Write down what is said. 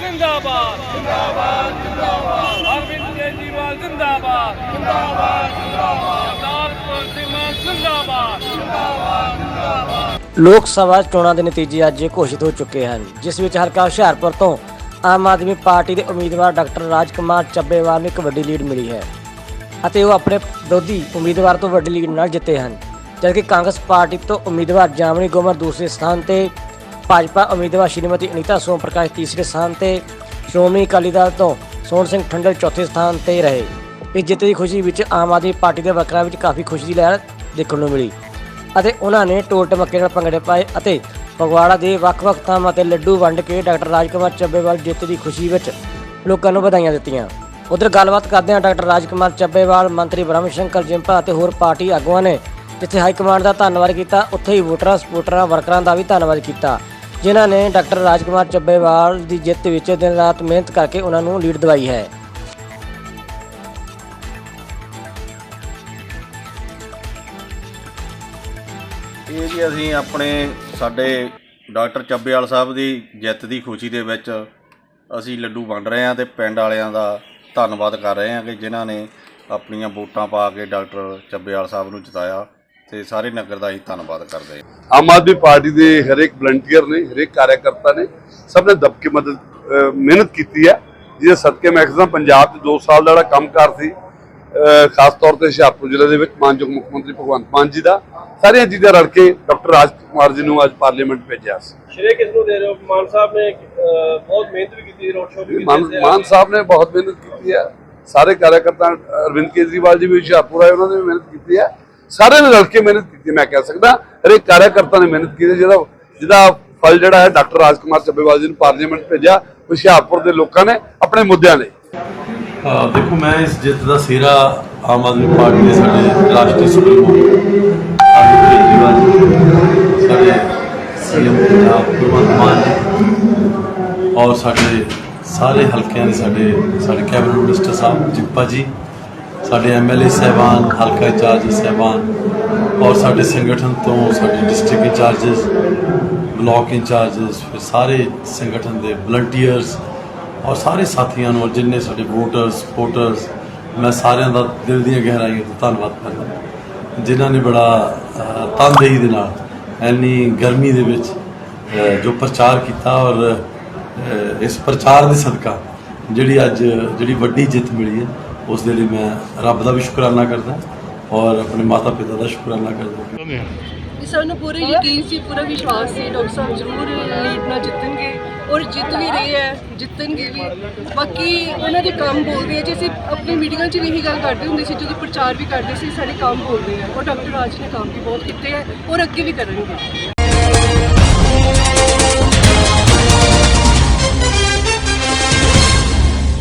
ਜਿੰਦਾਬਾਦ। ਜਿੰਦਾਬਾਦ ਜਿੰਦਾਬਾਦ ਅਰਵਿੰਦ ਕੇਜਰੀਵਾਲ ਜਿੰਦਾਬਾਦ। ਜਿੰਦਾਬਾਦ ਜਿੰਦਾਬਾਦ। ਸਰਦਾਰ ਸਿੰਘ ਮਾਨ ਜਿੰਦਾਬਾਦ। ਲੋਕ ਸਭਾ ਚੋਣਾਂ ਦੇ ਨਤੀਜੇ ਅੱਜ ਘੋਸ਼ਿਤ ਹੋ ਚੁੱਕੇ ਹਨ ਜਿਸ ਵਿੱਚ ਹਲਕਾ ਹੁਸ਼ਿਆਰਪੁਰ ਤੋਂ ਆਮ ਆਦਮੀ ਪਾਰਟੀ ਦੇ ਉਮੀਦਵਾਰ ਡਾਕਟਰ ਰਾਜਕੁਮਾਰ ਚੱਬੇਵਾਲ ਨੂੰ ਇੱਕ ਵੱਡੀ ਲੀਡ ਮਿਲੀ ਹੈ ਅਤੇ ਉਹ ਆਪਣੇ ਵਿਰੋਧੀ ਉਮੀਦਵਾਰ ਤੋਂ ਵੱਡੀ ਲੀਡ ਨਾਲ ਜਿੱਤੇ ਹਨ ਜਦਕਿ ਕਾਂਗਰਸ ਪਾਰਟੀ ਤੋਂ ਉਮੀਦਵਾਰ ਜਾਮਨੀ ਗੋਮਰ ਦੂਸਰੇ ਸਥਾਨ ਤੇ ਭਾਜਪਾ ਉਮੀਦਵਾਰ ਸ਼੍ਰੀਮਤੀ ਅਨੀਤਾ ਸੋਮ ਪ੍ਰਕਾਸ਼ ਤੀਸਰੇ ਸਥਾਨ ਤੇ, ਸ਼੍ਰੋਮਣੀ ਅਕਾਲੀ ਦਲ ਤੋਂ ਸੋਹਣ ਸਿੰਘ ਠੰਡਲ ਚੌਥੇ ਸਥਾਨ ਤੇ ਰਹੇ। ਇਸ ਜਿੱਤ ਦੀ ਖੁਸ਼ੀ ਵਿੱਚ ਆਮ ਆਦਮੀ ਪਾਰਟੀ ਦੇ ਵਰਕਰਾਂ ਵਿੱਚ ਕਾਫੀ ਖੁਸ਼ੀ ਦੀ ਲਹਿਰ ਦੇਖਣ ਨੂੰ ਮਿਲੀ। ਅਤੇ ਉਹਨਾਂ ਨੇ ਟੋਲ ਟਮੱਕੇ ਨਾਲ ਭੰਗੜੇ ਪਾਏ ਅਤੇ ਫਗਵਾੜਾ ਦੇ ਵੱਖ-ਵੱਖ ਥਾਵਾਂ ਤੇ ਲੱਡੂ ਵੰਡ ਕੇ ਡਾਕਟਰ ਰਾਜਕੁਮਾਰ ਚੱਬੇਵਾਲ ਜਿੱਤ ਦੀ ਖੁਸ਼ੀ ਵਿੱਚ ਲੋਕਾਂ ਨੂੰ ਵਧਾਈਆਂ ਦਿੱਤੀਆਂ। ਉਧਰ ਗੱਲਬਾਤ ਕਰਦੇ ਹਾਂ ਡਾਕਟਰ ਰਾਜਕੁਮਾਰ ਚੱਬੇਵਾਲ, ਮੰਤਰੀ ਬ੍ਰਹਮ ਸ਼ੰਕਰ ਜਿੰਪਾ ਅਤੇ ਹੋਰ ਪਾਰਟੀ ਆਗੂਆਂ ਨੇ ਜਿੱਥੇ ਹਾਈ ਕਮਾਂਡ ਦਾ ਧੰਨਵਾਦ ਕੀਤਾ, ਉੱਥੇ ਹੀ ਵੋਟਰਾਂ ਸਪੋਰਟਰਾਂ ਵਰਕਰਾਂ ਦਾ ਵੀ ਧੰਨਵਾਦ ਕੀਤਾ। ਜਿਨ੍ਹਾਂ ਨੇ ਡਾਕਟਰ ਰਾਜਕੁਮਾਰ ਚੱਬੇਵਾਲ ਦੀ ਜਿੱਤ ਵਿੱਚ ਦਿਨ ਰਾਤ ਮਿਹਨਤ ਕਰਕੇ ਉਹਨਾਂ ਨੂੰ ਲੀਡ ਦਿਵਾਈ ਹੈ। ਇਹ ਜੀ ਅਸੀਂ ਆਪਣੇ ਸਾਡੇ ਡਾਕਟਰ ਚੱਬੇਵਾਲ ਸਾਹਿਬ ਦੀ ਜਿੱਤ ਦੀ ਖੁਸ਼ੀ ਦੇ ਵਿੱਚ ਅਸੀਂ ਲੱਡੂ ਵੰਡ ਰਹੇ ਹਾਂ ਤੇ ਪਿੰਡ ਵਾਲਿਆਂ ਦਾ ਧੰਨਵਾਦ ਕਰ ਰਹੇ ਹਾਂ ਕਿ ਜਿਨ੍ਹਾਂ ਨੇ ਆਪਣੀਆਂ ਵੋਟਾਂ ਪਾ ਕੇ ਡਾਕਟਰ ਚੱਬੇਵਾਲ ਸਾਹਿਬ ਨੂੰ ਜਿਤਾਇਆ। ਤੇ ਸਾਰੇ ਨਗਰ ਦਾ ਹੀ ਧੰਨਵਾਦ ਕਰਦੇ ਹਾਂ। ਆਮ ਆਦਮੀ ਪਾਰਟੀ ਦੇ ਹਰੇਕ ਵਲੰਟੀਅਰ ਨੇ ਹਰੇਕ ਕਾਰਜਕਰਤਾ ਨੇ ਸਭ ਨੇ ਦਬਕੇ ਮਦਦ ਮਿਹਨਤ ਕੀਤੀ ਹੈ। ਜਿਹਦੇ ਸਦਕੇ ਮੈਂ ਕਹਿੰਦਾ ਪੰਜਾਬ 'ਚ 2 ਸਾਲ ਦਾ ਜਿਹੜਾ ਕੰਮਕਾਰ ਸੀ ਖਾਸ ਤੌਰ ਤੇ ਹੁਸ਼ਿਆਰਪੁਰ ਜ਼ਿਲ੍ਹੇ ਦੇ ਵਿੱਚ ਮਾਨਯੋਗ ਮੁੱਖ ਮੰਤਰੀ ਭਗਵੰਤ ਮਾਨ ਜੀ ਦਾ ਸਾਰੀਆਂ ਚੀਜ਼ਾਂ ਰਲ ਕੇ ਡਾਕਟਰ ਰਾਜ ਕੁਮਾਰ ਜੀ ਨੂੰ ਅੱਜ ਪਾਰਲੀਮੈਂਟ ਭੇਜਿਆ ਸੀ। ਸ਼੍ਰੇ ਕਿਸ ਨੂੰ ਦੇ ਰਹੇ ਹੋ? ਮਾਨ ਸਾਹਿਬ ਨੇ ਬਹੁਤ ਮਿਹਨਤ ਵੀ ਕੀਤੀ ਰੋਡ ਸ਼ੋਅ ਵੀ ਮਾਨ ਕੀਤੇ ਮਾਨ ਸਾਹਿਬ ਨੇ ਬਹੁਤ ਮਿਹਨਤ ਕੀਤੀ ਹੈ। ਸਾਰੇ ਕਾਰਜਕਰਤਾ ਅਰਵਿੰਦ ਕੇਜਰੀਵਾਲ ਜੀ ਵੀ ਹੁਸ਼ਿਆਰਪੁਰ ਆਏ ਉਹਨਾਂ ਨੇ ਵੀ ਮਿਹਨਤ ਕੀਤੀ ਹੈ। ਸਾਰਿਆਂ ਨੇ ਰਲ ਕੇ ਮਿਹਨਤ ਕੀਤੀ, ਮੈਂ ਕਹਿ ਸਕਦਾ। ਹਰੇਕ ਕਾਰਜਕਰਤਾ ਨੇ ਮਿਹਨਤ ਕੀਤੀ ਜਿਹਦਾ ਜਿਹਦਾ ਫਲ ਜਿਹੜਾ ਹੈ, ਡਾਕਟਰ ਰਾਜਕੁਮਾਰ ਚੱਬੇਵਾਲ ਜੀ ਨੂੰ ਪਾਰਲੀਮੈਂਟ ਭੇਜਿਆ, ਹੁਸ਼ਿਆਰਪੁਰ ਦੇ ਲੋਕਾਂ ਨੇ ਆਪਣੇ ਮੁੱਦਿਆਂ ਲਈ। ਦੇਖੋ, ਮੈਂ ਇਸ ਜਿੱਤ ਦਾ ਸਿਹਰਾ ਆਮ ਆਦਮੀ ਪਾਰਟੀ ਦੇ ਸਾਡੇ ਰਾਸ਼ਟਰੀ ਸੁਪਰੀਮੋ ਅਰਵਿੰਦ ਕੇਜਰੀਵਾਲ ਜੀ, ਸਾਡੇ ਸੀਐਮ ਪੰਜਾਬ ਭਗਵੰਤ ਮਾਨ ਜੀ, ਔਰ ਸਾਡੇ ਸਾਰੇ ਹਲਕਿਆਂ ਦੇ ਸਾਡੇ ਸਾਡੇ ਕੈਬਨਿਟ ਮਿਨਿਸਟਰ ਸਾਹਿਬ, ਜਿੱਪਾ ਜੀ ਸਾਡੇ ਐਮਐਲਏ ਸਹਿਬਾਨ, ਹਲਕਾ ਇੰਚਾਰਜ ਸਹਿਬਾਨ ਔਰ ਸਾਡੇ ਸੰਗਠਨ ਤੋਂ ਸਾਡੇ ਡਿਸਟ੍ਰਿਕਟ ਇੰਚਾਰਜਸ ਬਲਾਕ ਇੰਚਾਰਜਸ, ਫਿਰ ਸਾਰੇ ਸੰਗਠਨ ਦੇ ਵਲੰਟੀਅਰਸ ਔਰ ਸਾਰੇ ਸਾਥੀਆਂ ਨੂੰ ਔਰ ਜਿੰਨੇ ਸਾਡੇ ਵੋਟਰਸ ਸਪੋਰਟਰਸ ਮੈਂ ਸਾਰਿਆਂ ਦਾ ਦਿਲ ਦੀਆਂ ਗਹਿਰਾਈਆਂ ਤੋਂ ਧੰਨਵਾਦ ਕਰਦਾ। ਜਿਨ੍ਹਾਂ ਨੇ ਬੜਾ ਤਨਦੇਹੀ ਦੇ ਨਾਲ ਇੰਨੀ ਗਰਮੀ ਦੇ ਵਿੱਚ ਜੋ ਪ੍ਰਚਾਰ ਕੀਤਾ ਔਰ ਇਸ ਪ੍ਰਚਾਰ ਦੇ ਸਦਕਾ ਜਿਹੜੀ ਅੱਜ, ਜਿਹੜੀ ਵੱਡੀ ਜਿੱਤ ਮਿਲੀ ਹੈ ਉਸ ਦੇ ਲਈ ਮੈਂ ਰੱਬ ਦਾ ਵੀ ਸ਼ੁਕਰਾਨਾ ਕਰਦਾ ਔਰ ਆਪਣੇ ਮਾਤਾ ਪਿਤਾ ਦਾ ਸ਼ੁਕਰਾਨਾ ਕਰਦਾ। ਸਾਨੂੰ ਪੂਰਾ ਯਕੀਨ ਸੀ, ਪੂਰਾ ਵਿਸ਼ਵਾਸ ਸੀ, ਡਾਕਟਰ ਸਾਹਿਬ ਜ਼ਰੂਰ ਲੀਡ ਨਾਲ ਜਿੱਤਣਗੇ ਔਰ ਜਿੱਤ ਵੀ ਰਹੇ ਹੈ, ਜਿੱਤਣਗੇ ਵੀ। ਬਾਕੀ ਉਹਨਾਂ ਦੇ ਕੰਮ ਬੋਲਦੇ ਆ, ਜੇ ਅਸੀਂ ਆਪਣੀ ਮੀਟਿੰਗਾਂ 'ਚ ਵੀ ਇਹੀ ਗੱਲ ਕਰਦੇ ਹੁੰਦੇ ਸੀ, ਜਦੋਂ ਪ੍ਰਚਾਰ ਵੀ ਕਰਦੇ ਸੀ, ਸਾਡੇ ਕੰਮ ਬੋਲਦੇ ਆ। ਔਰ ਡਾਕਟਰ ਰਾਜ ਨੇ ਕੰਮ ਵੀ ਬਹੁਤ ਕੀਤੇ ਹੈ ਔਰ ਅੱਗੇ ਵੀ ਕਰਨਗੇ।